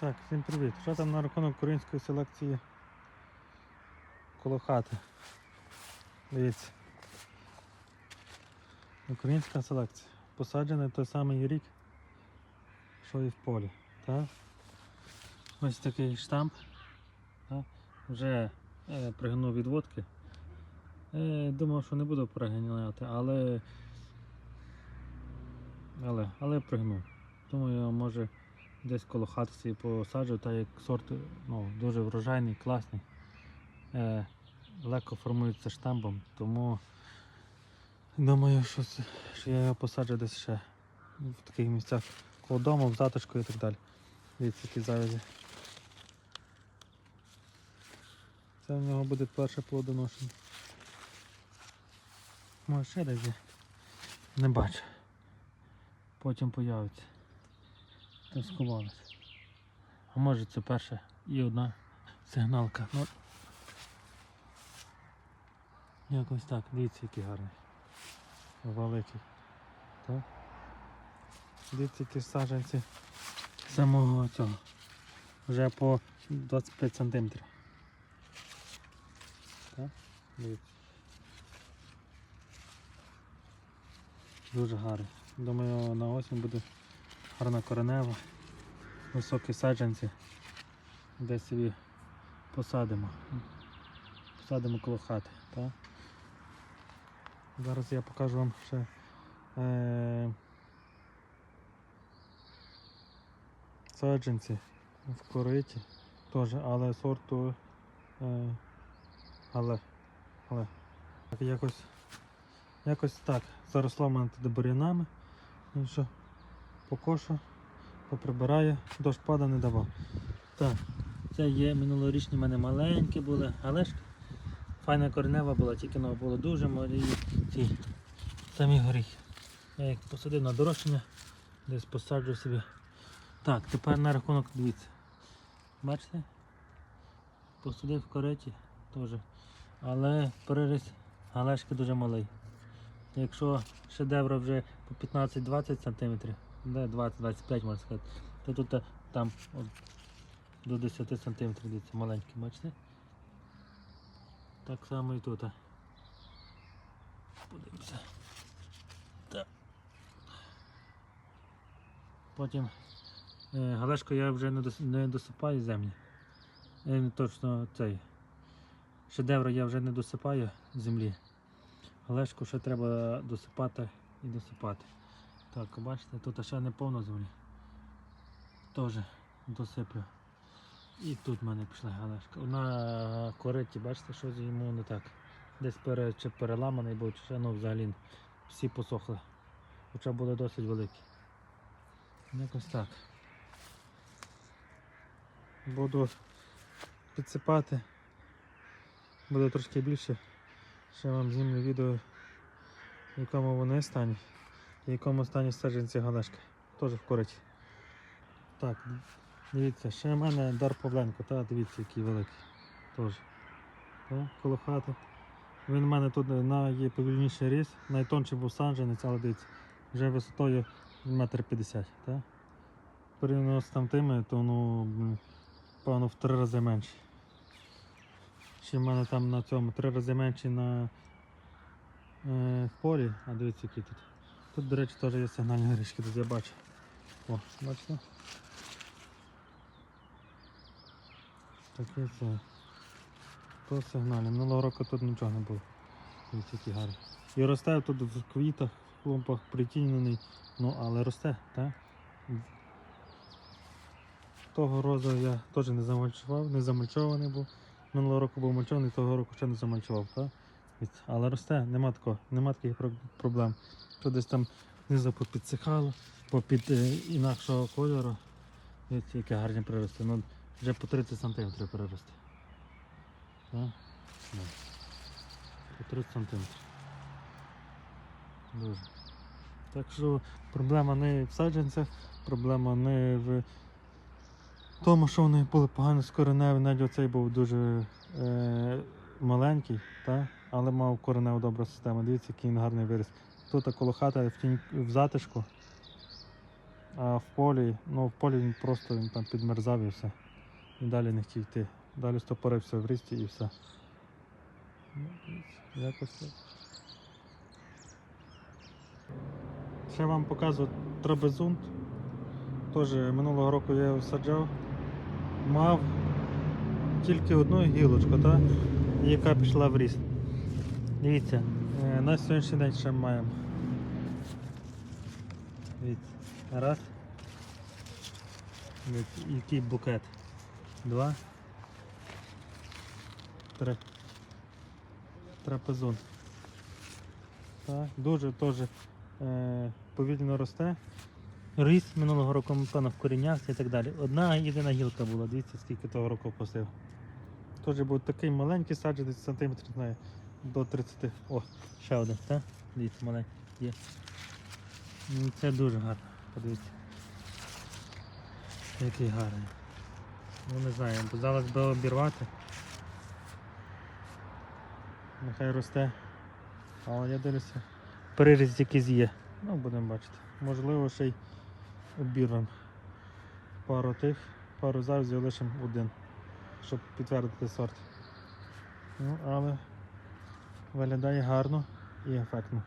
Так, всім привіт. Що там на рахунок української селекції коло хати? Дивіться. Українська селекція. Посаджений той самий рік, що і в полі. Так? Ось такий штамп. Так? Вже е, пригнув відводки. Е, думав, що не буду приганяти, але. Але, але пригнув. Думаю, може десь коло хати собі посаджу, так як сорт ну, дуже врожайний, класний. Е, легко формується штамбом, тому думаю, що, що я його посаджу десь ще в таких місцях коло дому, в затишку і так далі. Дивіться, які завязі. Це в нього буде перше плодоношення. Може ще десь. Не бачу. Потім появиться. Та сховалися. А може це перша і одна сигналка. Ну, якось так, дивіться, який гарний. Великий. Так? Дивіться, які саджанці самого цього. Вже по 25 сантиметрів. Так? Дивіться. Дуже гарний. Думаю, на осінь буде гарна коренева, високі саджанці, десь собі посадимо. Посадимо коло хати. Так? Зараз я покажу вам ще е- саджанці в кориті теж, але сорту е- але, але так, якось, якось так. Заросло мене туди бур'янами. Покошу, поприбираю, дощ пада не давав. Так, це є минулорічні в мене маленькі були галешки. Файна коренева була, тільки ну, було дуже малі ці самі горіхи. Я їх посадив на дорощення, десь посаджу собі. Так, тепер на рахунок дивіться. Бачите? Посадив в кориті теж. Але переріз галешки дуже малий. Якщо шедевра вже по 15-20 см, де 20-25 можна сказати, то тут е, там от, до 10 см дивіться, маленькі, бачите? Так само і тут. Подивимося. Так. Потім е, галешку я вже не, дос, не досипаю землі. Е, не точно цей. Шедевр я вже не досипаю землі. Галешку ще треба досипати і досипати. Так, бачите, тут ще не повно землі. Теж досиплю. І тут в мене пішла галешка. На кориті, бачите, що йому не так. Десь пере, чи переламаний був, чи ще ну взагалі всі посохли. Хоча були досить великі. Якось так. Буду підсипати. Буде трошки більше. Ще вам знімлю відео, в якому вони стані. В якому стані саджанці галешки. Теж в кориті. Так, дивіться, ще в мене дар Павленко, та дивіться, який великий. Теж. Коло хати. Він в мене тут на є повільніший ріс, найтонший був саджанець, але дивіться, вже висотою метр п'ятдесят. та? Порівняно з тамтими, то ну, певно в три рази менше. Ще в мене там на цьому три рази менше на е, в полі, а дивіться які тут. Тут, до речі, теж є сигнальні горішки, тут я бачу. О, бачите? Таке це. То сигналі. Минулого року тут нічого не було. Дивіться, які гарні. І росте тут в квітах, в клумпах притінений, ну але росте, так? Того розу я теж не замульчував, не замульчований був. Минулого року був мульчований, того року ще не замульчував, так? Але росте, нема такого, нема таких проблем. Що десь там знизу попідсихало, попід е, інакшого кольору. Яке гарні прирости. Ну, вже по 30 см прирости. Так? По 30 см. Дуже. Так що проблема не в саджанцях, проблема не в тому, що вони були погано скореневі, навіть оцей був дуже е, маленький, та? Але мав кореневу добру систему. Дивіться, який він гарний виріс. Тут коло хати в, тінь, в затишку. А в полі, ну в полі він просто він там підмерзав і все. І далі не хотів йти. Далі стопорився в рісті і все. Ну, Якось. Ще вам показую трапезунт. Теж минулого року я його саджав. Мав тільки одну гілочку, та? яка пішла в ріст. Дивіться, е, на сьогоднішній день ще маємо. Дивіться. Раз. Який букет. Два. Три. Трапезун. Так, дуже теж е, повільно росте. Ріс минулого року, напевно, вкорінявся і так далі. Одна єдина гілка була, дивіться, скільки того року посив. Теж був такий маленький саджанець, сантиметрів, знаю, до 30. О, ще один, так? Дивіться, маленький є. Ну, Це дуже гарно. Подивіться. Який гарний. Ну не знаю, бо зараз би обірвати. Нехай росте. Але я дивлюся. Переріз якийсь є. Ну, будемо бачити. Можливо, ще й обірвемо пару тих, пару завзів лишимо один, щоб підтвердити сорт. Ну, але виглядає гарно і ефектно.